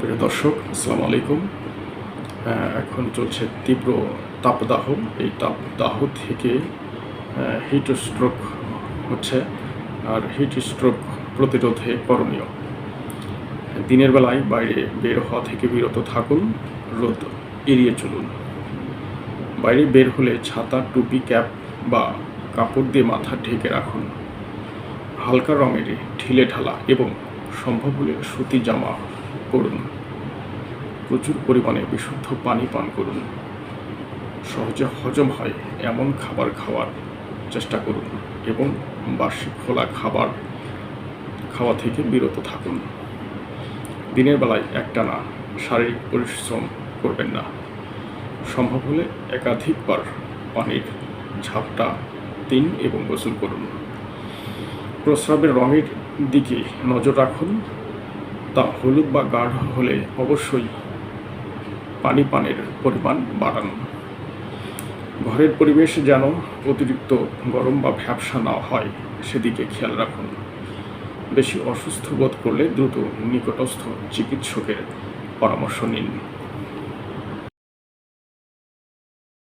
প্রিয় দর্শক, আসসালামু আলাইকুম। এখন চলছে তীব্র তাপদাহ। এই তাপদাহ থেকে হিট স্ট্রোক হচ্ছে আর হিট স্ট্রোক প্রতিরোধে করণীয়। দিনের বেলায় বাইরে বের হওয়া থেকে বিরত থাকুন, রোদ এড়িয়ে চলুন। বাইরে বের হলে ছাতা, টুপি, ক্যাপ বা কাপড় দিয়ে মাথা ঢেকে রাখুন। হালকা রঙের ঢিলে ঢালা এবং সম্ভব হলে সুতি জামা পরুন প্রচুর পরিমাণে বিশুদ্ধ পানি পান করুন। সহজে হজম হয় এমন খাবার খাওয়ার চেষ্টা করুন এবং বার্ষিক খোলা খাবার খাওয়া থেকে বিরত থাকুন। দিনের বেলায় একটানা শারীরিক পরিশ্রম করবেন না। সম্ভব হলে একাধিকবার পানির ঝাপটা দিন এবং গোসল করুন। প্রস্রাবের রঙের দিকে নজর রাখুন তা হলুদ বা গাঢ় হলে অবশ্যই পানি পানের পরিমাণ বাড়ান। ঘরের পরিবেশ যেন অতিরিক্ত গরম বা ভ্যাবসা না হয়, সেদিকে খেয়াল রাখুন। বেশি অসুস্থ বোধ করলে দ্রুত নিকটস্থ চিকিৎসকের পরামর্শ নিন।